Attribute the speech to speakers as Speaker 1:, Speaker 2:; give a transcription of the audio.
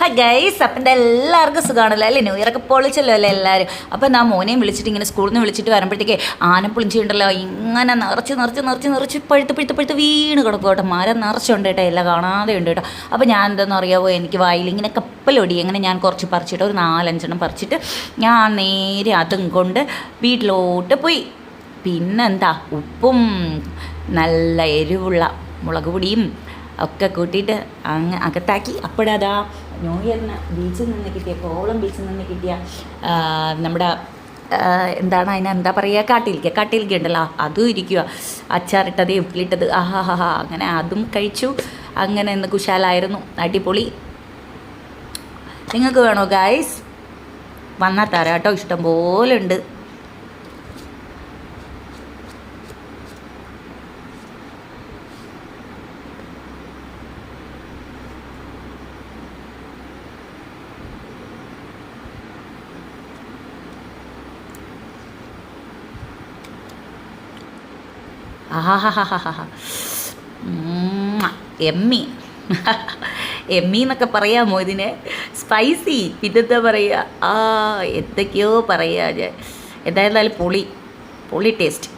Speaker 1: Hi guys അപ്പം എന്റെ എല്ലാവർക്കും സുഖമാണല്ലോ അല്ലേ? ന്യൂ ഇയറൊക്കെ പൊളിച്ചല്ലോ അല്ലേ എല്ലാവരും? അപ്പം ഞാൻ മോനെയും വിളിച്ചിട്ട് ഇങ്ങനെ സ്കൂളിൽ നിന്ന് വിളിച്ചിട്ട് വരുമ്പോഴത്തേക്ക് ആനപ്പുളിഞ്ചിയുണ്ടല്ലോ ഇങ്ങനെ നിറച്ച് നിറച്ച് നിറച്ച് നിറച്ച് പഴുത്ത് പഴുത്ത് പഴുത്ത് വീണ് കിടക്കും കേട്ടോ. മരം നിറച്ചുണ്ട് കേട്ടോ. എല്ലാം കാണാതെ ഉണ്ട് കേട്ടോ. അപ്പോൾ ഞാൻ എന്താണെന്ന് അറിയാവോ? എനിക്ക് വായിൽ ഇങ്ങനെ കപ്പലൊടി. അങ്ങനെ ഞാൻ കുറച്ച് പറിച്ചിട്ട് ഒരു നാലഞ്ചെണ്ണം പറിച്ചിട്ട് ഞാൻ നേരെ അതും കൊണ്ട് വീട്ടിലോട്ട് പോയി. പിന്നെന്താ? ഉപ്പും നല്ല എരിവുള്ള മുളക് പൊടിയും ഒക്കെ കൂട്ടിയിട്ട് അങ്ങ് അകത്താക്കി. അപ്പോഴതാ ന്യൂ ഇയറിന് ബീച്ചിൽ നിന്ന് കിട്ടിയ കോവളം ബീച്ചിൽ നിന്ന് കിട്ടിയ നമ്മുടെ എന്താണ് അതിനെ എന്താ പറയുക കാട്ടിലിക്ക കാട്ടിലിക്ക ഉണ്ടല്ലോ. അതും ഇരിക്കുക അച്ചാറിട്ടത് ഉപ്പിലിട്ടത് ആഹാ ഹാ ഹാ അങ്ങനെ അതും കഴിച്ചു. അങ്ങനെ ഇന്ന് കുശാലായിരുന്നു. അടിപൊളി. നിങ്ങൾക്ക് വേണോ ഗായ്സ് വന്നാൽ തരാം കേട്ടോ. ഇഷ്ടം പോലെ ഉണ്ട്. ആഹാഹാഹാഹാ എമ്മി. എമ്മി എന്നൊക്കെ പറയാമോ ഇതിനെ? സ്പൈസി പിന്നെന്താ പറയുക ആ എന്തൊക്കെയോ പറയുക ഞാൻ. എന്തായിരുന്നാലും പുളി പുളി ടേസ്റ്റ്